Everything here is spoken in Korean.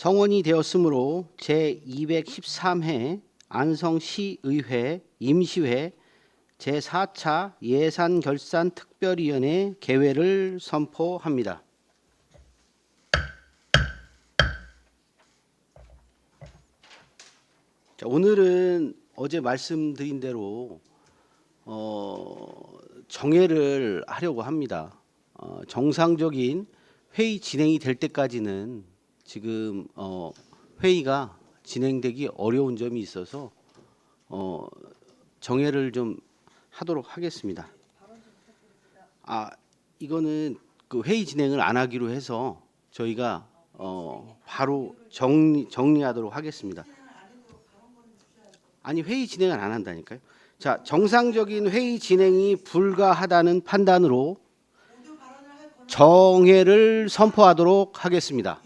성원이 되었으므로 제 213회 안성시의회 임시회 제 4차 예산 결산 특별위원회 개회를 선포합니다. 자, 오늘은 어제 말씀드린 대로 어, 정회를 하려고 합니다. 어, 정상적인 회의 진행이 될 때까지는 지금 어, 회의가 진행되기 어려운 점이 있어서 어, 정회를 좀 하도록 하겠습니다. 아 이거는 그 회의 진행을 안 하기로 해서 저희가 어, 바로 정리 정리하도록 하겠습니다. 아니 회의 진행을 안 한다니까요. 자 정상적인 회의 진행이 불가하다는 판단으로 정회를 선포하도록 하겠습니다.